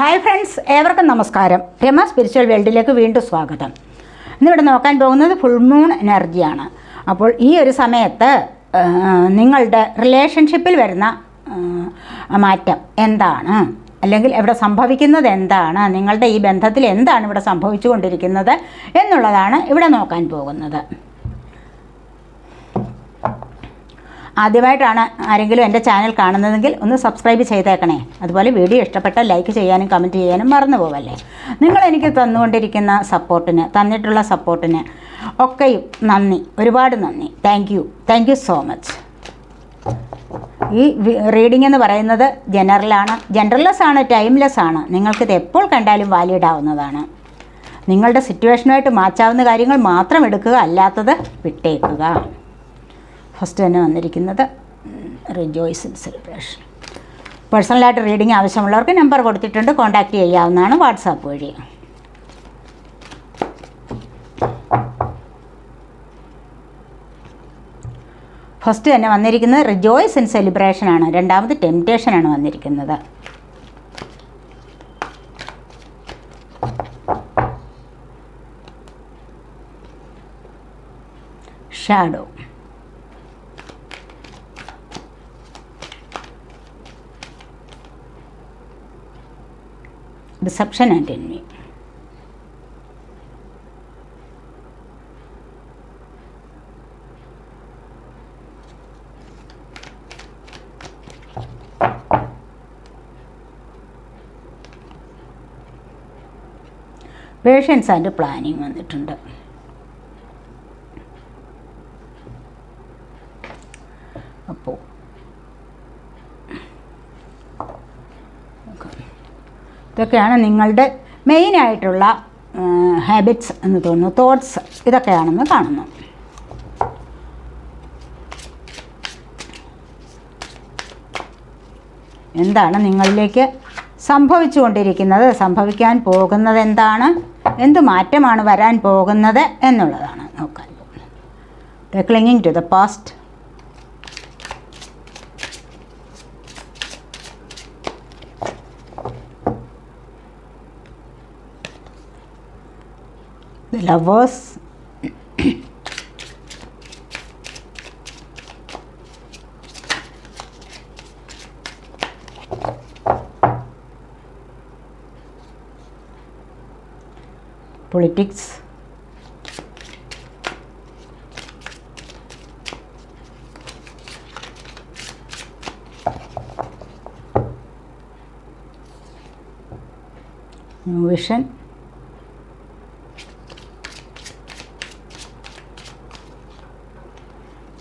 Hi friends ഏവർക്കും നമസ്കാരം. Rama spiritual വേൾഡിലേക്ക് വീണ്ടും സ്വാഗതം. ഇന്നിവിടെ നോക്കാൻ പോകുന്നത് ഫുൾ മൂൺ എനർജിയാണ് അപ്പോൾ ഈ ഒരു സമയത്ത് നിങ്ങളുടെ റിലേഷൻഷിപ്പിൽ വരുന്ന മാറ്റം എന്താണ്? അല്ലെങ്കിൽ ഇവിടെ സംഭവിക്കുന്നത് എന്താണ്? നിങ്ങളുടെ ഈ ബന്ധത്തിൽ എന്താണ് ഇവിടെ സംഭവിച്ചുകൊണ്ടിരിക്കുന്നത് എന്നുള്ളതാണ് ഇവിടെ നോക്കാൻ പോകുന്നത്. ആദ്യമായിട്ടാണ് ആരെങ്കിലും എന്റെ ചാനൽ കാണുന്നതെങ്കിൽ ഒന്ന് സബ്സ്ക്രൈബ് ചെയ്തേക്കണേ. അതുപോലെ വീഡിയോ ഇഷ്ടപ്പെട്ട ലൈക്ക് ചെയ്യാനും കമന്റ് ചെയ്യാനും മറന്നു പോവല്ലേ. നിങ്ങൾ എനിക്ക് തന്നുകൊണ്ടിരിക്കുന്ന സപ്പോർട്ടിന് തന്നിട്ടുള്ള സപ്പോർട്ടിന് ഒക്കെയും നന്ദി. ഒരുപാട് നന്ദി. Thank you thank you so much ഈ റീഡിംഗ് എന്ന് പറയുന്നത് ജനറലാണ് ജനറൽലെസ് ആണ് ടൈംലെസ് ആണ്. നിങ്ങൾക്കിത് എപ്പോൾ കണ്ടാലും വാലിഡ് ആവുന്നതാണ്. നിങ്ങളുടെ സിറ്റുവേഷനുമായിട്ട് മാച്ചാവുന്ന കാര്യങ്ങൾ മാത്രം എടുക്കുക അല്ലാത്തത് വിട്ടേക്കുക. ഫസ്റ്റ് തന്നെ വന്നിരിക്കുന്നത് റിജോയ്സ് സെലിബ്രേഷൻ പേഴ്സണലായിട്ട് റീഡിംഗ് ആവശ്യമുള്ളവർക്ക് നമ്പർ കൊടുത്തിട്ടുണ്ട്. കോൺടാക്റ്റ് ചെയ്യാവുന്നതാണ് വാട്സാപ്പ് വഴി. ഫസ്റ്റ് തന്നെ വന്നിരിക്കുന്നത് റിജോയ്സ് ഇൻ സെലിബ്രേഷൻ ആണ്. രണ്ടാമത് ടെംപ്റ്റേഷൻ ആണ് വന്നിരിക്കുന്നത്. Shadow deception and envy patience and planning വന്നിട്ടുണ്ട് അപ്പോൾ ഇതൊക്കെയാണ് നിങ്ങളുടെ മെയിനായിട്ടുള്ള ഹാബിറ്റ്സ് എന്ന് തോന്നുന്നു തോട്ട്സ് ഇതൊക്കെയാണെന്ന് കാണുന്നു. എന്താണ് നിങ്ങളിലേക്ക് സംഭവിച്ചുകൊണ്ടിരിക്കുന്നത്? സംഭവിക്കാൻ പോകുന്നത് എന്താണ്? എന്ത് മാറ്റമാണ് വരാൻ പോകുന്നത് എന്നുള്ളതാണ്. നോക്കാൻ പോകുന്നത് clinging to the past the lovers politics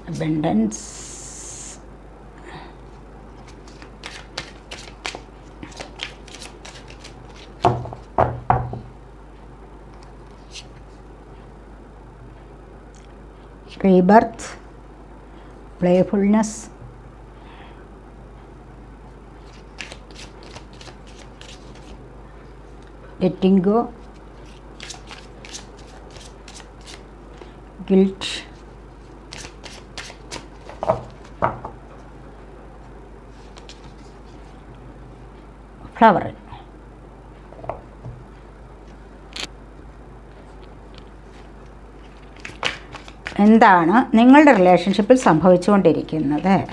abundance. Rebirth. Playfulness. Letting go. Guilt flower. എന്താണ് നിങ്ങളുടെ റിലേഷൻഷിപ്പിൽ സംഭവിച്ചുകൊണ്ടിരിക്കുന്നത്?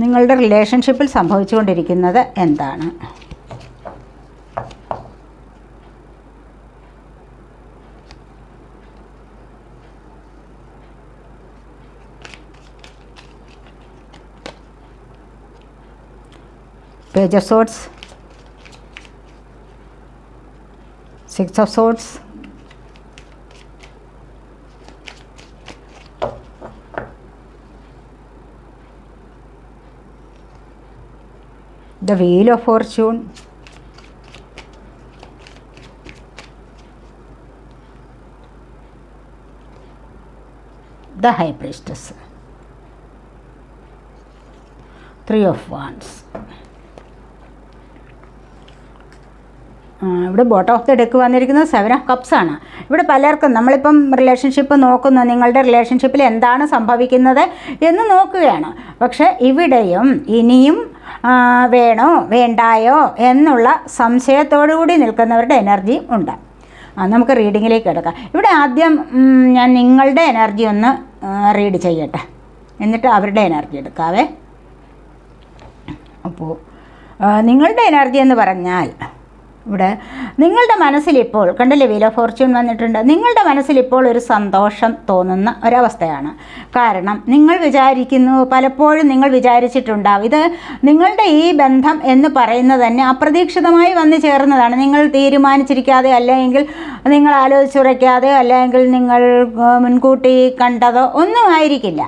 നിങ്ങളുടെ റിലേഷൻഷിപ്പിൽ സംഭവിച്ചുകൊണ്ടിരിക്കുന്നത് എന്താണ്? Swords, Six of Swords, the Wheel of Fortune, the High Priestess, Three of Wands. ഇവിടെ ബോട്ടം ഓഫ് ദ ഡെക്ക് വന്നിരിക്കുന്നത് സെവൻ ഓഫ് കപ്സ് ആണ്. ഇവിടെ പലർക്കും നമ്മളിപ്പം റിലേഷൻഷിപ്പ് നോക്കുന്നു നിങ്ങളുടെ റിലേഷൻഷിപ്പിൽ എന്താണ് സംഭവിക്കുന്നത് എന്ന് നോക്കുകയാണ്. പക്ഷേ ഇവിടെയും ഇനിയും വേണോ വേണ്ടായോ എന്നുള്ള സംശയത്തോടു കൂടി നിൽക്കുന്നവരുടെ എനർജി ഉണ്ട്. നമുക്ക് റീഡിങ്ങിലേക്ക് എടുക്കാം ഇവിടെ ആദ്യം ഞാൻ നിങ്ങളുടെ എനർജി ഒന്ന് റീഡ് ചെയ്യട്ടെ. എന്നിട്ട് അവരുടെ എനർജി എടുക്കാവേ. അപ്പോൾ നിങ്ങളുടെ എനർജി എന്ന് പറഞ്ഞാൽ ഇവിടെ. നിങ്ങളുടെ മനസ്സിലിപ്പോൾ കണ്ടില്ലേ വീൽ ഓഫ് ഫോർച്യൂൺ വന്നിട്ടുണ്ട്. നിങ്ങളുടെ മനസ്സിലിപ്പോൾ ഒരു സന്തോഷം തോന്നുന്ന ഒരവസ്ഥയാണ്. കാരണം നിങ്ങൾ വിചാരിക്കുന്നു പലപ്പോഴും നിങ്ങൾ വിചാരിച്ചിട്ടുണ്ടാവും. ഇത് നിങ്ങളുടെ ഈ ബന്ധം എന്ന് പറയുന്നത് തന്നെ അപ്രതീക്ഷിതമായി വന്നു ചേർന്നതാണ്. നിങ്ങൾ തീരുമാനിച്ചിരിക്കാതെ അല്ലെങ്കിൽ നിങ്ങൾ ആലോചിച്ചുറയ്ക്കാതെ അല്ലെങ്കിൽ നിങ്ങൾ മുൻകൂട്ടി കണ്ടതോ ഒന്നും ആയിരിക്കില്ല.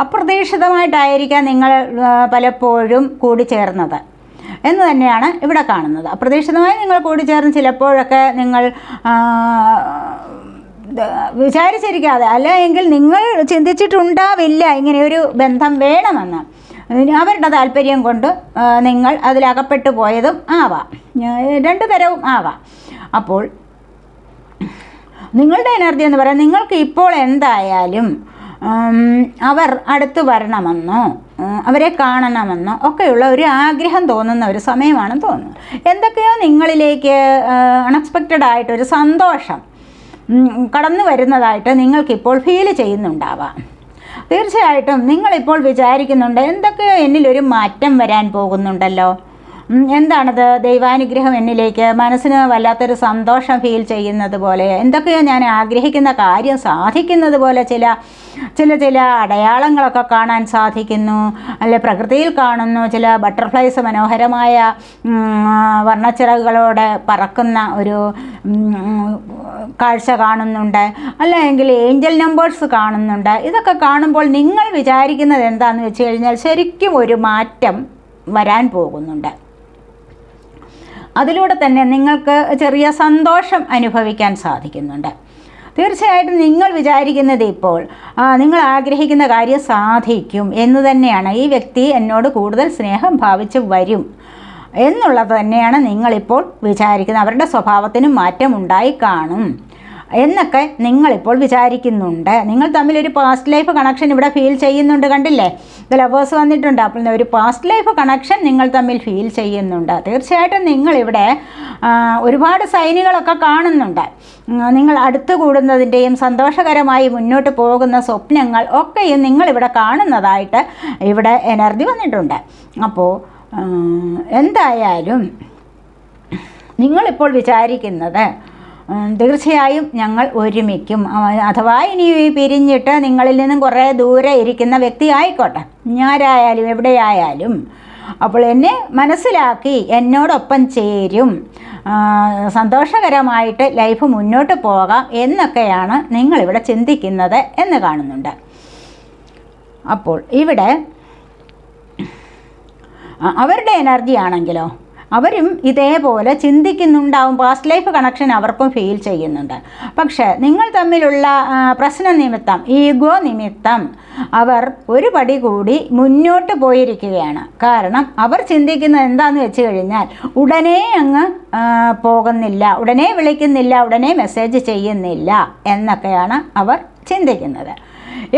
അപ്രതീക്ഷിതമായിട്ടായിരിക്കാം നിങ്ങൾ പലപ്പോഴും കൂടിച്ചേർന്നത്. എന്ന് തന്നെയാണ് ഇവിടെ കാണുന്നത്. അപ്രതീക്ഷിതമായി നിങ്ങൾ കൂടിച്ചേർന്ന് ചിലപ്പോഴൊക്കെ നിങ്ങൾ വിചാരിച്ചിരിക്കാതെ അല്ല എങ്കിൽ നിങ്ങൾ ചിന്തിച്ചിട്ടുണ്ടാവില്ല ഇങ്ങനെയൊരു ബന്ധം വേണമെന്ന്. അവരുടെ താല്പര്യം കൊണ്ട് നിങ്ങൾ അതിലകപ്പെട്ടു പോയതും ആവാം. രണ്ട് തരവും ആവാം. അപ്പോൾ നിങ്ങളുടെ എനർജി എന്ന് പറയാൻ നിങ്ങൾക്ക് ഇപ്പോൾ എന്തായാലും അവർ അടുത്ത് വരണമെന്നോ അവരെ കാണണമെന്നോ ഒക്കെയുള്ള ഒരു ആഗ്രഹം തോന്നുന്ന ഒരു സമയമാണെന്ന് തോന്നുന്നു. എന്തൊക്കെയോ നിങ്ങളിലേക്ക് അൺഎക്സ്പെക്റ്റഡ് ആയിട്ടൊരു സന്തോഷം കടന്നു വരുന്നതായിട്ട് നിങ്ങൾക്കിപ്പോൾ ഫീൽ ചെയ്യുന്നുണ്ടാവാം. തീർച്ചയായിട്ടും നിങ്ങളിപ്പോൾ വിചാരിക്കുന്നുണ്ട് എന്തൊക്കെയോ എന്നിലൊരു മാറ്റം വരാൻ പോകുന്നുണ്ടല്ലോ. എന്താണത്? ദൈവാനുഗ്രഹം എന്നിലേക്ക് മനസ്സിന് വല്ലാത്തൊരു സന്തോഷം ഫീൽ ചെയ്യുന്നത് പോലെ എന്തൊക്കെയോ ഞാൻ ആഗ്രഹിക്കുന്ന കാര്യം സാധിക്കുന്നത് പോലെ ചില ചില ചില അടയാളങ്ങളൊക്കെ കാണാൻ സാധിക്കുന്നു. അല്ലെ പ്രകൃതിയിൽ കാണുന്നു. ചില ബട്ടർഫ്ലൈസ് മനോഹരമായ വർണച്ചിറകുകളോടെ പറക്കുന്ന ഒരു കാഴ്ച കാണുന്നുണ്ട്. അല്ലെങ്കിൽ ഏഞ്ചൽ നമ്പേഴ്സ് കാണുന്നുണ്ട്. ഇതൊക്കെ കാണുമ്പോൾ നിങ്ങൾ വിചാരിക്കുന്നത് എന്താണെന്ന് വെച്ച് കഴിഞ്ഞാൽ ശരിക്കും ഒരു മാറ്റം വരാൻ പോകുന്നുണ്ട്. അതിലൂടെ തന്നെ നിങ്ങൾക്ക് ചെറിയ സന്തോഷം അനുഭവിക്കാൻ സാധിക്കുന്നുണ്ട്. തീർച്ചയായിട്ടും നിങ്ങൾ വിചാരിക്കുന്നത് ഇപ്പോൾ നിങ്ങൾ ആഗ്രഹിക്കുന്ന കാര്യം സാധിക്കും എന്ന് തന്നെയാണ് ഈ വ്യക്തി എന്നോട് കൂടുതൽ സ്നേഹം ഭാവിച്ച് വരും എന്നുള്ളത് തന്നെയാണ് നിങ്ങളിപ്പോൾ വിചാരിക്കുന്നത്. അവരുടെ സ്വഭാവത്തിനും മാറ്റമുണ്ടായി കാണും. എന്നൊക്കെ നിങ്ങളിപ്പോൾ വിചാരിക്കുന്നുണ്ട്. നിങ്ങൾ തമ്മിൽ ഒരു പാസ്റ്റ് ലൈഫ് കണക്ഷൻ ഇവിടെ ഫീൽ ചെയ്യുന്നുണ്ട് കണ്ടില്ലേ? ഇത് ലവേഴ്സ് വന്നിട്ടുണ്ട്. അപ്പോൾ ഒരു പാസ്റ്റ് ലൈഫ് കണക്ഷൻ നിങ്ങൾ തമ്മിൽ ഫീൽ ചെയ്യുന്നുണ്ട്. തീർച്ചയായിട്ടും നിങ്ങളിവിടെ ഒരുപാട് സൈനുകളൊക്കെ കാണുന്നുണ്ട്. നിങ്ങൾ അടുത്ത് കൂടുന്നതിന്റെയും സന്തോഷകരമായി മുന്നോട്ട് പോകുന്ന സ്വപ്നങ്ങൾ ഒക്കെയും നിങ്ങളിവിടെ കാണുന്നതായിട്ട് ഇവിടെ എനർജി വന്നിട്ടുണ്ട്. അപ്പോൾ എന്തായാലും നിങ്ങളിപ്പോൾ വിചാരിക്കുന്നത് തീർച്ചയായും ഞങ്ങൾ ഒരുമിക്കും. അഥവാ ഇനി പിരിഞ്ഞിട്ട് നിങ്ങളിൽ നിന്നും കുറേ ദൂരെ ഇരിക്കുന്ന വ്യക്തി ആയിക്കോട്ടെ. ഞാരായാലും എവിടെയായാലും അപ്പോൾ എന്നെ മനസ്സിലാക്കി എന്നോടൊപ്പം ചേരും. സന്തോഷകരമായിട്ട് ലൈഫ് മുന്നോട്ട് പോകാം എന്നൊക്കെയാണ് നിങ്ങളിവിടെ ചിന്തിക്കുന്നത് എന്ന് കാണുന്നുണ്ട്. അപ്പോൾ ഇവിടെ അവരുടെ എനർജി ആണെങ്കിലോ? അവരും ഇതേപോലെ ചിന്തിക്കുന്നുണ്ടാവും. പാസ്റ്റ് ലൈഫ് കണക്ഷൻ അവർക്കും ഫീൽ ചെയ്യുന്നുണ്ട്. പക്ഷേ നിങ്ങൾ തമ്മിലുള്ള പ്രശ്ന നിമിത്തം ഈഗോ നിമിത്തം അവർ ഒരു പടി കൂടി മുന്നോട്ട് പോയിരിക്കുകയാണ്. കാരണം അവർ ചിന്തിക്കുന്നത് എന്താണെന്ന് വെച്ച് കഴിഞ്ഞാൽ ഉടനെ അങ്ങ് പോകുന്നില്ല ഉടനെ വിളിക്കുന്നില്ല ഉടനെ മെസ്സേജ് ചെയ്യുന്നില്ല എന്നൊക്കെയാണ് അവർ ചിന്തിക്കുന്നത്.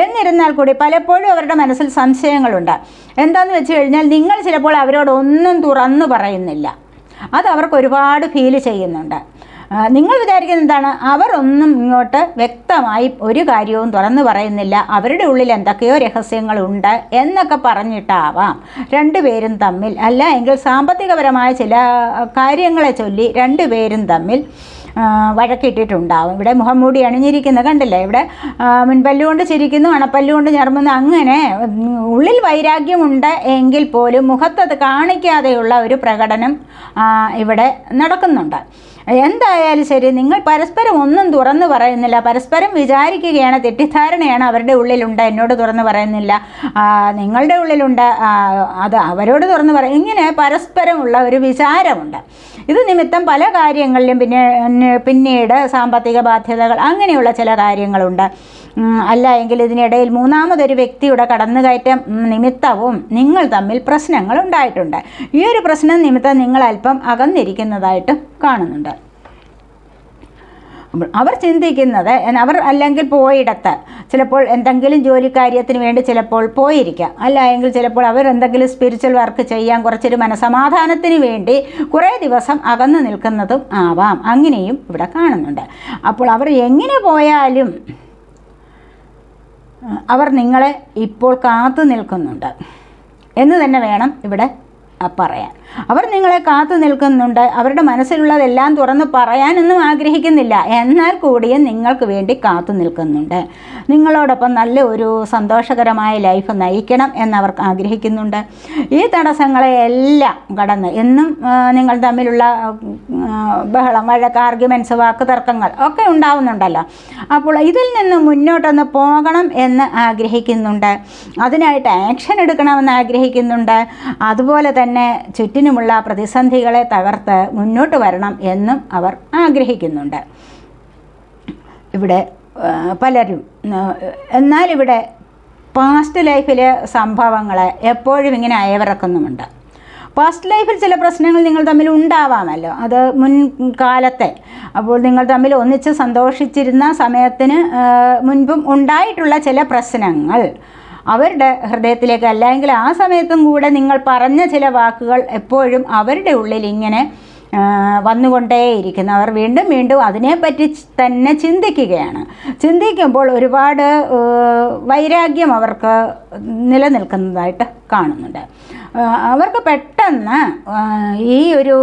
എന്നിരുന്നാൽ കൂടി പലപ്പോഴും അവരുടെ മനസ്സിൽ സംശയങ്ങളുണ്ട്. എന്താണെന്ന് വെച്ച് കഴിഞ്ഞാൽ നിങ്ങൾ ചിലപ്പോൾ അവരോട് ഒന്നും തുറന്നു പറയുന്നില്ല. അത് അവർക്ക് ഒരുപാട് ഫീൽ ചെയ്യുന്നുണ്ട്. നിങ്ങൾ വിചാരിക്കുന്ന എന്താണ്? അവരൊന്നും ഇങ്ങോട്ട് വ്യക്തമായി ഒരു കാര്യവും തുറന്നു പറയുന്നില്ല. അവരുടെ ഉള്ളിൽ എന്തൊക്കെയോ രഹസ്യങ്ങളുണ്ട് എന്നൊക്കെ പറഞ്ഞിട്ടാവാം. രണ്ടുപേരും തമ്മിൽ അല്ല എങ്കിൽ സാമ്പത്തികപരമായ ചില കാര്യങ്ങളെ ചൊല്ലി രണ്ടുപേരും തമ്മിൽ വഴക്കിട്ടിട്ടുണ്ടാവും. ഇവിടെ മുഖം മൂടി അണിഞ്ഞിരിക്കുന്ന കണ്ടില്ലേ? ഇവിടെ മുൻപല്ലുകൊണ്ട് ചിരിക്കുന്നു അണപ്പല്ലുകൊണ്ട് ഞർമ്മുന്നു അങ്ങനെ ഉള്ളിൽ വൈരാഗ്യമുണ്ട് എങ്കിൽ പോലും മുഖത്തത് കാണിക്കാതെയുള്ള ഒരു പ്രകടനം ഇവിടെ നടക്കുന്നുണ്ട്. എന്തായാലും ശരി നിങ്ങൾ പരസ്പരം ഒന്നും തുറന്നു പറയുന്നില്ല. പരസ്പരം വിചാരിക്കുകയാണ് തെറ്റിദ്ധാരണയാണ് അവരുടെ ഉള്ളിലുണ്ട് എന്നോട് തുറന്നു പറയുന്നില്ല. നിങ്ങളുടെ ഉള്ളിലുണ്ട് അത് അവരോട് തുറന്നു പറയും ഇങ്ങനെ പരസ്പരമുള്ള ഒരു വിചാരമുണ്ട്. ഇത് നിമിത്തം പല കാര്യങ്ങളിലും പിന്നെ പിന്നീട് സാമ്പത്തിക ബാധ്യതകൾ അങ്ങനെയുള്ള ചില കാര്യങ്ങളുണ്ട്. അല്ല എങ്കിൽ ഇതിനിടയിൽ മൂന്നാമതൊരു വ്യക്തിയുടെ കടന്നുകയറ്റം നിമിത്തവും നിങ്ങൾ തമ്മിൽ പ്രശ്നങ്ങൾ ഉണ്ടായിട്ടുണ്ട്. ഈ ഒരു പ്രശ്നം നിമിത്തം നിങ്ങൾ അല്പം അകന്നിരിക്കുന്നതായിട്ടും കാണുന്നുണ്ട്. അവർ ചിന്തിക്കുന്നത് അവർ അല്ലെങ്കിൽ പോയിടത്ത് ചിലപ്പോൾ എന്തെങ്കിലും ജോലി കാര്യത്തിന് വേണ്ടി ചിലപ്പോൾ പോയിരിക്കാം. അല്ല എങ്കിൽ ചിലപ്പോൾ അവർ എന്തെങ്കിലും സ്പിരിച്വൽ വർക്ക് ചെയ്യാൻ കുറച്ചൊരു മനസമാധാനത്തിന് വേണ്ടി കുറേ ദിവസം അകന്നു നിൽക്കുന്നതും ആവാം. അങ്ങനെയും ഇവിടെ കാണുന്നുണ്ട്. അപ്പോൾ അവർ എങ്ങനെ പോയാലും അവർ നിങ്ങളെ ഇപ്പോൾ കാത്തു നിൽക്കുന്നുണ്ട്. എന്ന് തന്നെ വേണം ഇവിടെ പറയാൻ. അവർ നിങ്ങളെ കാത്തു നിൽക്കുന്നുണ്ട്. അവരുടെ മനസ്സിലുള്ളതെല്ലാം തുറന്ന് പറയാനൊന്നും ആഗ്രഹിക്കുന്നില്ല. എന്നാൽ കൂടിയും നിങ്ങൾക്ക് വേണ്ടി കാത്തു നിൽക്കുന്നുണ്ട്. നിങ്ങളോടൊപ്പം നല്ല ഒരു സന്തോഷകരമായ ലൈഫ് നയിക്കണം എന്നവർ ആഗ്രഹിക്കുന്നുണ്ട്. ഈ തടസ്സങ്ങളെ എല്ലാം കടന്ന് എന്നും നിങ്ങൾ തമ്മിലുള്ള ബഹളം വഴക്ക് ആർഗ്യുമെന്റ്സ് വാക്ക് തർക്കങ്ങൾ ഒക്കെ ഉണ്ടാവുന്നുണ്ടല്ലോ. അപ്പോൾ ഇതിൽ നിന്ന് മുന്നോട്ടൊന്ന് പോകണം എന്ന് ആഗ്രഹിക്കുന്നുണ്ട്. അതിനായിട്ട് ആക്ഷൻ എടുക്കണമെന്ന് ആഗ്രഹിക്കുന്നുണ്ട്. അതുപോലെ തന്നെ ചുറ്റിനുമുള്ള പ്രതിസന്ധികളെ തകർത്ത് മുന്നോട്ട് വരണം എന്നും അവർ ആഗ്രഹിക്കുന്നുണ്ട്. ഇവിടെ പലരും. എന്നാൽ ഇവിടെ പാസ്റ്റ് ലൈഫിലെ സംഭവങ്ങളെ എപ്പോഴും ഇങ്ങനെ അയവിറക്കുന്നുമുണ്ട്. പാസ്റ്റ് ലൈഫിൽ ചില പ്രശ്നങ്ങൾ നിങ്ങൾ തമ്മിൽ ഉണ്ടാവാമല്ലോ. അത് മുൻകാലത്തെ അപ്പോൾ നിങ്ങൾ തമ്മിൽ ഒന്നിച്ച് സന്തോഷിച്ചിരുന്ന സമയത്തിന് മുൻപും ഉണ്ടായിട്ടുള്ള ചില പ്രശ്നങ്ങൾ അവരുടെ ഹൃദയത്തിലേക്ക് അല്ലെങ്കിൽ ആ സമയത്തും കൂടെ നിങ്ങൾ പറഞ്ഞ ചില വാക്കുകൾ എപ്പോഴും അവരുടെ ഉള്ളിൽ ഇങ്ങനെ വന്നുകൊണ്ടേയിരിക്കുന്നു. അവർ വീണ്ടും വീണ്ടും അതിനെപ്പറ്റി തന്നെ ചിന്തിക്കുകയാണ്. ചിന്തിക്കുമ്പോൾ ഒരുപാട് വൈരാഗ്യം അവർക്ക് നിലനിൽക്കുന്നതായിട്ട് കാണുന്നുണ്ട്. അവർക്ക് പെട്ടെന്ന് ഈ ഒരു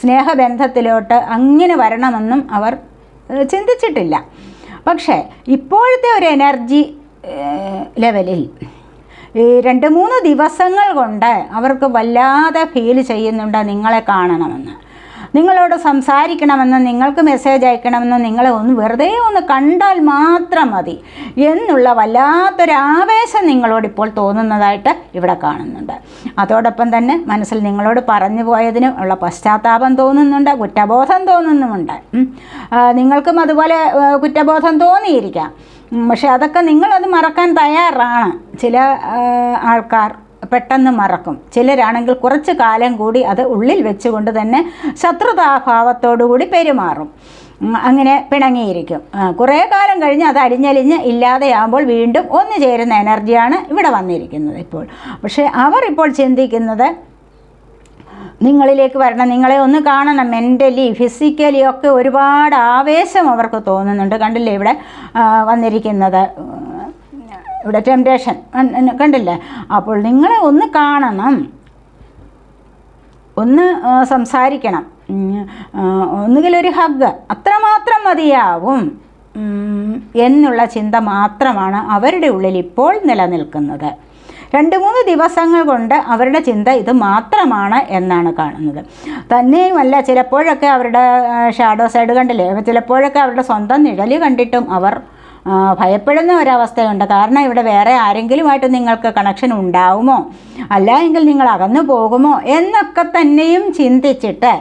സ്നേഹബന്ധത്തിലോട്ട് അങ്ങനെ വരണമെന്നും അവർ ചിന്തിച്ചിട്ടില്ല. പക്ഷേ ഇപ്പോഴത്തെ ഒരു എനർജി ലെവലിൽ ഈ രണ്ട് മൂന്ന് ദിവസങ്ങൾ കൊണ്ട് അവർക്ക് വല്ലാതെ ഫീൽ ചെയ്യുന്നുണ്ട് നിങ്ങളെ കാണണമെന്ന്. നിങ്ങളോട് സംസാരിക്കണമെന്ന് നിങ്ങൾക്ക് മെസ്സേജ് അയക്കണമെന്ന് നിങ്ങളെ ഒന്ന് വെറുതെ ഒന്ന് കണ്ടാൽ മാത്രം മതി എന്നുള്ള വല്ലാത്തൊരാവേശം നിങ്ങളോട് ഇപ്പോൾ തോന്നുന്നതായിട്ട് ഇവിടെ കാണുന്നുണ്ട്. അതോടൊപ്പം തന്നെ മനസ്സിൽ നിങ്ങളോട് പറഞ്ഞു പോയതിന് ഉള്ള പശ്ചാത്താപം തോന്നുന്നുണ്ട് കുറ്റബോധം തോന്നുന്നുമുണ്ട്. നിങ്ങൾക്കും അതുപോലെ കുറ്റബോധം തോന്നിയിരിക്കാം. പക്ഷെ അതൊക്കെ നിങ്ങളത് മറക്കാൻ തയ്യാറാണ്. ചില ആൾക്കാർ പെട്ടെന്ന് മറക്കും. ചിലരാണെങ്കിൽ കുറച്ച് കാലം കൂടി അത് ഉള്ളിൽ വെച്ചുകൊണ്ട് തന്നെ ശത്രുതാഭാവത്തോടു കൂടി പെരുമാറും. അങ്ങനെ പിണങ്ങിയിരിക്കും. കുറേ കാലം കഴിഞ്ഞ് അത് അലിഞ്ഞലിഞ്ഞ് ഇല്ലാതെയാകുമ്പോൾ വീണ്ടും ഒന്നു ചേരുന്ന എനർജിയാണ് ഇവിടെ വന്നിരിക്കുന്നത് ഇപ്പോൾ. പക്ഷേ അവർ ഇപ്പോൾ ചിന്തിക്കുന്നത് നിങ്ങളിലേക്ക് വരണം. നിങ്ങളെ ഒന്ന് കാണണം. മെന്റലി ഫിസിക്കലി ഒക്കെ ഒരുപാട് ആവേശം അവർക്ക് തോന്നുന്നുണ്ട്. കണ്ടില്ലേ ഇവിടെ വന്നിരിക്കുന്നത്? ഇവിടെ ടെംപ്ടേഷൻ കണ്ടില്ലേ? അപ്പോൾ നിങ്ങളെ ഒന്ന് കാണണം. ഒന്ന് സംസാരിക്കണം. ഒന്നുകിൽ ഒരു ഹഗ് അത്രമാത്രം മതിയാവും. എന്നുള്ള ചിന്ത മാത്രമാണ് അവരുടെ ഉള്ളിൽ ഇപ്പോൾ നിലനിൽക്കുന്നത്. രണ്ട് മൂന്ന് ദിവസങ്ങൾ കൊണ്ട് അവരുടെ ചിന്ത ഇത് മാത്രമാണ് എന്നാണ് കാണുന്നത്. തന്നെയുമല്ല ചിലപ്പോഴൊക്കെ അവരുടെ ഷാഡോ സൈഡ് കണ്ടില്ലേ? ചിലപ്പോഴൊക്കെ അവരുടെ സ്വന്തം നിഴൽ കണ്ടിട്ടും അവർ ഭയപ്പെടുന്ന ഒരവസ്ഥയുണ്ട്. കാരണം ഇവിടെ വേറെ ആരെങ്കിലുമായിട്ട് നിങ്ങൾക്ക് കണക്ഷൻ ഉണ്ടാവുമോ? അല്ല എങ്കിൽ നിങ്ങൾ അകന്നു പോകുമോ? എന്നൊക്കെ തന്നെയും ചിന്തിച്ചിട്ട്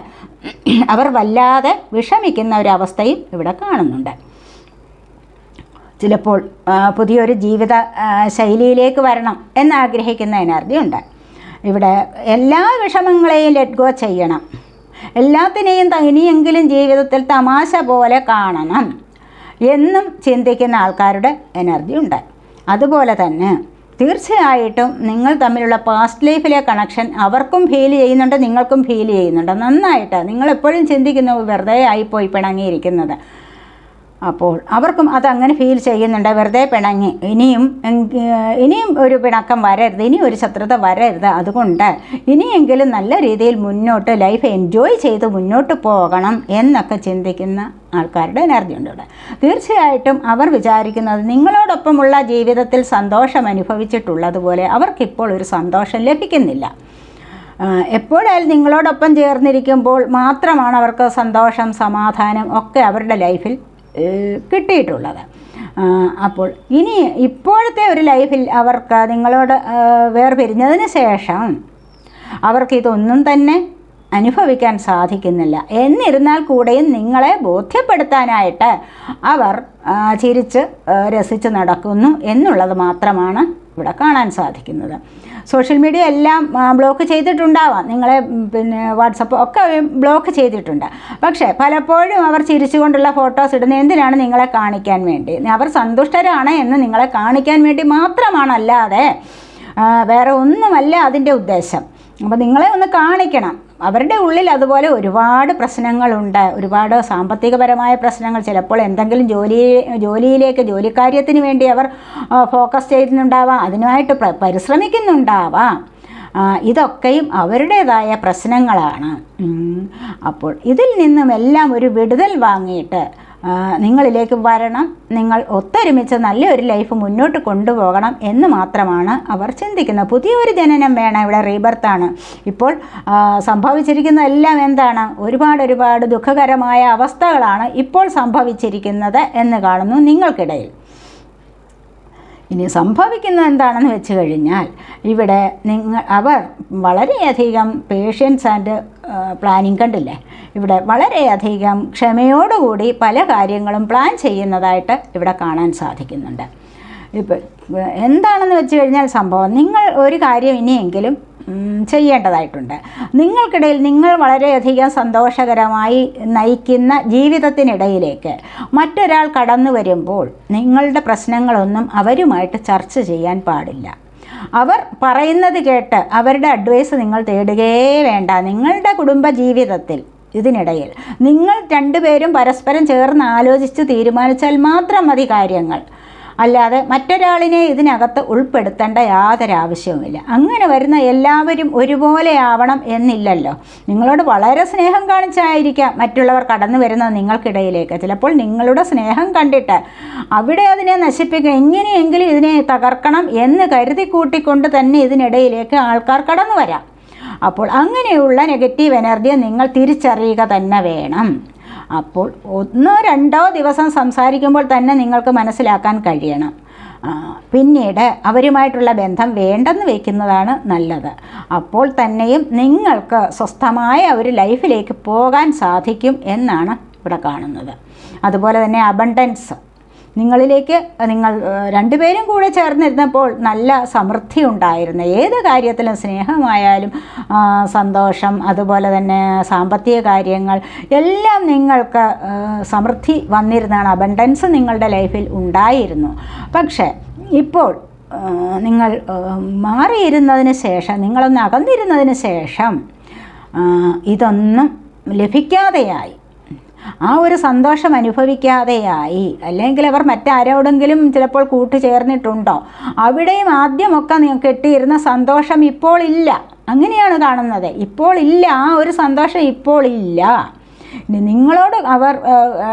അവർ വല്ലാതെ വിഷമിക്കുന്ന ഒരവസ്ഥയും ഇവിടെ കാണുന്നുണ്ട്. ചിലപ്പോൾ പുതിയൊരു ജീവിത ശൈലിയിലേക്ക് വരണം എന്നാഗ്രഹിക്കുന്ന എനർജി ഉണ്ട് ഇവിടെ എല്ലാ വിഷമങ്ങളെയും ലെറ്റ് ഗോ ചെയ്യണം. എല്ലാത്തിനെയും ഇനിയെങ്കിലും ജീവിതത്തിൽ തമാശ പോലെ കാണണം എന്നും ചിന്തിക്കുന്ന ആൾക്കാരുടെ എനർജി ഉണ്ട് അതുപോലെ തന്നെ തീർച്ചയായിട്ടും നിങ്ങൾ തമ്മിലുള്ള പാസ്റ്റ് ലൈഫിലെ കണക്ഷൻ അവർക്കും ഫീൽ ചെയ്യുന്നുണ്ട് നിങ്ങൾക്കും ഫീൽ ചെയ്യുന്നുണ്ട്. നന്നായിട്ട് നിങ്ങൾ എപ്പോഴും ചിന്തിക്കുന്നു വെറുതെ ആയിപ്പോയി പിണങ്ങിയിരിക്കുന്നത്. അപ്പോൾ അവർക്കും അതങ്ങനെ ഫീൽ ചെയ്യുന്നുണ്ട്. വെറുതെ പിണങ്ങി. ഇനിയും ഇനിയും ഒരു പിണക്കം വരരുത്. ഇനിയും ഒരു ശത്രുത വരരുത്. അതുകൊണ്ട് ഇനിയെങ്കിലും നല്ല രീതിയിൽ മുന്നോട്ട് ലൈഫ് എൻജോയ് ചെയ്ത് മുന്നോട്ട് പോകണം എന്നൊക്കെ ചിന്തിക്കുന്ന ആൾക്കാരുടെ എനർജി ഉണ്ട് ഇവിടെ. തീർച്ചയായിട്ടും അവർ വിചാരിക്കുന്നത് നിങ്ങളോടൊപ്പമുള്ള ജീവിതത്തിൽ സന്തോഷം അനുഭവിച്ചിട്ടുള്ളതുപോലെ അവർക്കിപ്പോൾ ഒരു സന്തോഷം ലഭിക്കുന്നില്ല. എപ്പോഴായാലും നിങ്ങളോടൊപ്പം ചേർന്നിരിക്കുമ്പോൾ മാത്രമാണ് അവർക്ക് സന്തോഷം സമാധാനം ഒക്കെ അവരുടെ ലൈഫിൽ കിട്ടിയിട്ടുള്ളത്. അപ്പോൾ ഇനി ഇപ്പോഴത്തെ ഒരു ലൈഫിൽ അവർക്ക് നിങ്ങളോട് വേർപിരിഞ്ഞതിന് ശേഷം അവർക്ക് ഇതൊന്നും തന്നെ അനുഭവിക്കാൻ സാധിക്കുന്നില്ല. എന്നിരുന്നാൽ കൂടെയും നിങ്ങളെ ബോധ്യപ്പെടുത്താനായിട്ട് അവർ ചിരിച്ച് രസിച്ച് നടക്കുന്നു എന്നുള്ളത് മാത്രമാണ് ഇവിടെ കാണാൻ സാധിക്കുന്നത്. സോഷ്യൽ മീഡിയ എല്ലാം ബ്ലോക്ക് ചെയ്തിട്ടുണ്ടാവാം. നിങ്ങളെ പിന്നെ വാട്സപ്പ് ഒക്കെ ബ്ലോക്ക് ചെയ്തിട്ടുണ്ട്. പക്ഷേ പലപ്പോഴും അവർ ചിരിച്ചുകൊണ്ടുള്ള ഫോട്ടോസ് ഇടുന്നത് എന്തിനാണ് നിങ്ങളെ കാണിക്കാൻ വേണ്ടി? അവർ സന്തുഷ്ടരാണ് എന്ന് നിങ്ങളെ കാണിക്കാൻ വേണ്ടി മാത്രമാണല്ലാതെ വേറെ ഒന്നുമല്ല അതിന്റെ ഉദ്ദേശം. അപ്പോൾ നിങ്ങളെ ഒന്ന് കാണിക്കണം. അവരുടെ ഉള്ളിൽ അതുപോലെ ഒരുപാട് പ്രശ്നങ്ങളുണ്ട്. ഒരുപാട് സാമ്പത്തികപരമായ പ്രശ്നങ്ങൾ. ചിലപ്പോൾ എന്തെങ്കിലും ജോലി ജോലിയിലേക്ക് ജോലിക്കാര്യത്തിന് വേണ്ടി അവർ ഫോക്കസ് ചെയ്യുന്നുണ്ടാവാം. അതിനായിട്ട് പ്ര- പരിശ്രമിക്കുന്നുണ്ടാവാം. ഇതൊക്കെയും അവരുടേതായ പ്രശ്നങ്ങളാണ്. അപ്പോൾ ഇതിൽ നിന്നും എല്ലാം ഒരു വിടുതൽ വാങ്ങിയിട്ട് നിങ്ങളിലേക്ക് വരണം. നിങ്ങൾ ഒത്തൊരുമിച്ച് നല്ലൊരു ലൈഫ് മുന്നോട്ട് കൊണ്ടുപോകണം എന്ന് മാത്രമാണ് അവർ ചിന്തിക്കുന്നത്. പുതിയൊരു ജനനം വേണം ഇവിടെ റീബർത്താണ്. ഇപ്പോൾ സംഭവിച്ചിരിക്കുന്ന എല്ലാം എന്താണ്? ഒരുപാട് ഒരുപാട് ദുഃഖകരമായ അവസ്ഥകളാണ് ഇപ്പോൾ സംഭവിച്ചിരിക്കുന്നത് എന്ന് കാണുന്നു നിങ്ങൾക്കിടയിൽ. ഇനി സംഭവിക്കുന്നത് എന്താണെന്ന് വെച്ച് കഴിഞ്ഞാൽ ഇവിടെ നിങ്ങൾ അവർ വളരെയധികം പേഷ്യൻസ് ആൻഡ് പ്ലാനിങ് കണ്ടില്ലേ? ഇവിടെ വളരെയധികം ക്ഷമയോടുകൂടി പല കാര്യങ്ങളും പ്ലാൻ ചെയ്യുന്നതായിട്ട് ഇവിടെ കാണാൻ സാധിക്കുന്നുണ്ട്. ഇപ്പം എന്താണെന്ന് വെച്ച് കഴിഞ്ഞാൽ സംഭവം നിങ്ങൾ ഒരു കാര്യം ഇനിയെങ്കിലും ചെയ്യേണ്ടതായിട്ടുണ്ട്. നിങ്ങൾക്കിടയിൽ നിങ്ങൾ വളരെയധികം സന്തോഷകരമായി നയിക്കുന്ന ജീവിതത്തിനിടയിലേക്ക് മറ്റൊരാൾ കടന്നു വരുമ്പോൾ നിങ്ങളുടെ പ്രശ്നങ്ങളൊന്നും അവരുമായിട്ട് ചർച്ച ചെയ്യാൻ പാടില്ല. അവർ പറയുന്നത് കേട്ട് അവരുടെ അഡ്വൈസ് നിങ്ങൾ തേടുകയേ വേണ്ട. നിങ്ങളുടെ കുടുംബ ജീവിതത്തിൽ ഇതിനിടയിൽ നിങ്ങൾ രണ്ടുപേരും പരസ്പരം ചേർന്ന് ആലോചിച്ച് തീരുമാനിച്ചാൽ മാത്രം മതി കാര്യങ്ങൾ. അല്ലാതെ മറ്റൊരാളിനെ ഇതിനകത്ത് ഉൾപ്പെടുത്തേണ്ട യാതൊരു ആവശ്യവുമില്ല. അങ്ങനെ വരുന്ന എല്ലാവരും ഒരുപോലെ ആവണം എന്നില്ലല്ലോ. നിങ്ങളോട് വളരെ സ്നേഹം കാണിച്ചായിരിക്കാം മറ്റുള്ളവർ കടന്നു വരുന്നത് നിങ്ങൾക്കിടയിലേക്ക്. ചിലപ്പോൾ നിങ്ങളുടെ സ്നേഹം കണ്ടിട്ട് അവിടെ അതിനെ നശിപ്പിക്കുക എങ്ങനെയെങ്കിലും ഇതിനെ തകർക്കണം എന്ന് കരുതി കൂട്ടിക്കൊണ്ട് തന്നെ ഇതിനിടയിലേക്ക് ആൾക്കാർ കടന്നു വരാം. അപ്പോൾ അങ്ങനെയുള്ള നെഗറ്റീവ് എനർജിയെ നിങ്ങൾ തിരിച്ചറിയുക തന്നെ വേണം. അപ്പോൾ ഒന്നോ രണ്ടോ ദിവസം സംസാരിക്കുമ്പോൾ തന്നെ നിങ്ങൾക്ക് മനസ്സിലാക്കാൻ കഴിയണം. പിന്നീട് അവരുമായിട്ടുള്ള ബന്ധം വേണ്ടെന്ന് വയ്ക്കുന്നതാണ് നല്ലത്. അപ്പോൾ തന്നെയും നിങ്ങൾക്ക് സ്വസ്ഥമായ ഒരു ലൈഫിലേക്ക് പോകാൻ സാധിക്കും എന്നാണ് ഇവിടെ കാണുന്നത്. അതുപോലെ തന്നെ അബണ്ടൻസ് നിങ്ങളിലേക്ക് നിങ്ങൾ രണ്ടുപേരും കൂടെ ചേർന്നിരുന്നപ്പോൾ നല്ല സമൃദ്ധി ഉണ്ടായിരുന്നു. ഏത് കാര്യത്തിലും സ്നേഹമായാലും സന്തോഷം അതുപോലെ തന്നെ സാമ്പത്തിക കാര്യങ്ങൾ എല്ലാം നിങ്ങൾക്ക് സമൃദ്ധി വന്നിരുന്നതാണ്. അബണ്ടൻസ് നിങ്ങളുടെ ലൈഫിൽ ഉണ്ടായിരുന്നു. പക്ഷേ ഇപ്പോൾ നിങ്ങൾ മാറിയിരുന്നതിന് ശേഷം നിങ്ങളൊന്ന് അകന്നിരുന്നതിന് ശേഷം ഇതൊന്നും ലഭിക്കാതെയായി. ആ ഒരു സന്തോഷം അനുഭവിക്കാതെയായി. അല്ലെങ്കിൽ അവർ മറ്റാരോടെങ്കിലും ചിലപ്പോൾ കൂട്ടുചേർന്നിട്ടുണ്ടോ? അവിടെയും ആദ്യമൊക്കെ കിട്ടിയിരുന്ന സന്തോഷം ഇപ്പോൾ ഇല്ല. അങ്ങനെയാണ് കാണുന്നത്. ഇപ്പോൾ ഇല്ല. ആ ഒരു സന്തോഷം ഇപ്പോൾ ഇല്ല. ഇനി നിങ്ങളോട് അവർ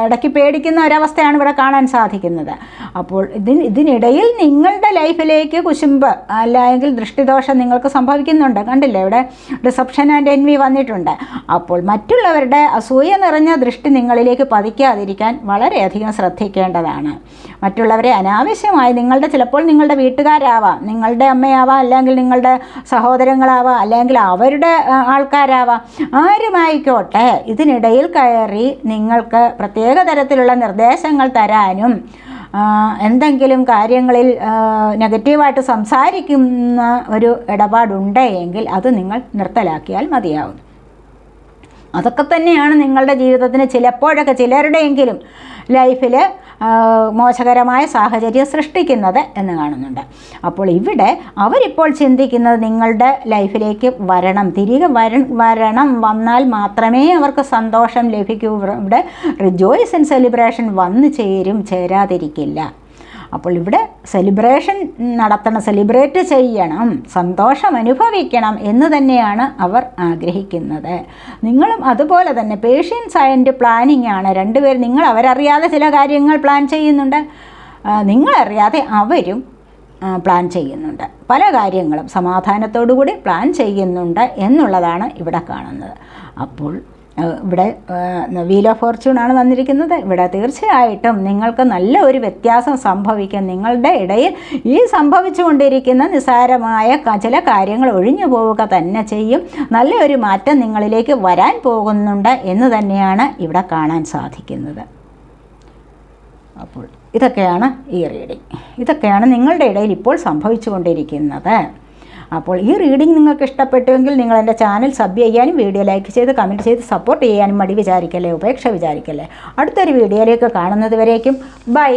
ഇടയ്ക്ക് പേടിക്കുന്ന ഒരവസ്ഥയാണ് ഇവിടെ കാണാൻ സാധിക്കുന്നത്. അപ്പോൾ ഇതിന് ഇതിനിടയിൽ നിങ്ങളുടെ ലൈഫിലേക്ക് കുശുമ്പ് അല്ലെങ്കിൽ ദൃഷ്ടിദോഷം നിങ്ങൾക്ക് സംഭവിക്കുന്നുണ്ട്. കണ്ടില്ലേ? ഇവിടെ റിസപ്ഷൻ ആൻഡ് എൻവി വന്നിട്ടുണ്ട്. അപ്പോൾ മറ്റുള്ളവരുടെ അസൂയ നിറഞ്ഞ ദൃഷ്ടി നിങ്ങളിലേക്ക് പതിക്കാതിരിക്കാൻ വളരെയധികം ശ്രദ്ധിക്കേണ്ടതാണ്. മറ്റുള്ളവരെ അനാവശ്യമായി നിങ്ങളുടെ ചിലപ്പോൾ നിങ്ങളുടെ വീട്ടുകാരാവാം നിങ്ങളുടെ അമ്മയാവാം അല്ലെങ്കിൽ നിങ്ങളുടെ സഹോദരങ്ങളാവാം അല്ലെങ്കിൽ അവരുടെ ആൾക്കാരാവാം. ആരുമായിക്കോട്ടെ ഇതിനിടയിൽ കയറി നിങ്ങൾക്ക് പ്രത്യേക തരത്തിലുള്ള നിർദ്ദേശങ്ങൾ തരാനും എന്തെങ്കിലും കാര്യങ്ങളിൽ നെഗറ്റീവായിട്ട് സംസാരിക്കുന്ന ഒരു ഇടപാടുണ്ട് എങ്കിൽ അത് നിങ്ങൾ നിർത്തലാക്കിയാൽ മതിയാവും അതൊക്കെ തന്നെയാണ് നിങ്ങളുടെ ജീവിതത്തിന് ചിലപ്പോഴൊക്കെ ചിലരുടെയെങ്കിലും ലൈഫിൽ മോശകരമായ സാഹചര്യം സൃഷ്ടിക്കുന്നത് എന്ന് കാണുന്നുണ്ട്. അപ്പോൾ ഇവിടെ അവരിപ്പോൾ ചിന്തിക്കുന്നത് നിങ്ങളുടെ ലൈഫിലേക്ക് വരണം. തിരികെ വര വരണം. വന്നാൽ മാത്രമേ അവർക്ക് സന്തോഷം ലഭിക്കൂ. ഇവിടെ റിജോയ്സ് ആൻഡ് സെലിബ്രേഷൻ വന്നു ചേരും. ചേരാതിരിക്കില്ല. അപ്പോൾ ഇവിടെ സെലിബ്രേഷൻ നടത്തണം സെലിബ്രേറ്റ് ചെയ്യണം സന്തോഷം അനുഭവിക്കണം എന്ന് തന്നെയാണ് അവർ ആഗ്രഹിക്കുന്നത്. നിങ്ങളും അതുപോലെ തന്നെ പേഷ്യൻസ് ആൻഡ് പ്ലാനിങ് ആണ്. രണ്ടുപേർ നിങ്ങൾ അവരറിയാതെ ചില കാര്യങ്ങൾ പ്ലാൻ ചെയ്യുന്നുണ്ട്. നിങ്ങളറിയാതെ അവരും പ്ലാൻ ചെയ്യുന്നുണ്ട്. പല കാര്യങ്ങളും സമാധാനത്തോടു കൂടി പ്ലാൻ ചെയ്യുന്നുണ്ട് എന്നുള്ളതാണ് ഇവിടെ കാണുന്നത്. അപ്പോൾ ഇവിടെ വീൽ ഓഫ് ഫോർച്യൂൺ ആണ് വന്നിരിക്കുന്നത് ഇവിടെ തീർച്ചയായിട്ടും നിങ്ങൾക്ക് നല്ല ഒരു വ്യത്യാസം സംഭവിക്കും. നിങ്ങളുടെ ഇടയിൽ ഈ സംഭവിച്ചുകൊണ്ടിരിക്കുന്ന നിസ്സാരമായ ചില കാര്യങ്ങൾ ഒഴിഞ്ഞു പോവുക തന്നെ ചെയ്യും. നല്ലൊരു മാറ്റം നിങ്ങളിലേക്ക് വരാൻ പോകുന്നുണ്ട് എന്ന് തന്നെയാണ് ഇവിടെ കാണാൻ സാധിക്കുന്നത്. അപ്പോൾ ഇതൊക്കെയാണ് ഈ റീഡിങ് ഇതൊക്കെയാണ് നിങ്ങളുടെ ഇടയിൽ ഇപ്പോൾ സംഭവിച്ചുകൊണ്ടിരിക്കുന്നത്. അപ്പോൾ ഈ റീഡിംഗ് നിങ്ങൾക്ക് ഇഷ്ടപ്പെട്ടുവെങ്കിൽ നിങ്ങൾ എന്റെ ചാനൽ സബ് ചെയ്യാനും വീഡിയോ ലൈക്ക് ചെയ്ത് കമന്റ് ചെയ്ത് സപ്പോർട്ട് ചെയ്യാനും മടി വിചാരിക്കല്ലേ ഉപേക്ഷ വിചാരിക്കല്ലേ. അടുത്തൊരു വീഡിയോയിലേക്ക് കാണുന്നത് വരേക്കും. ബൈ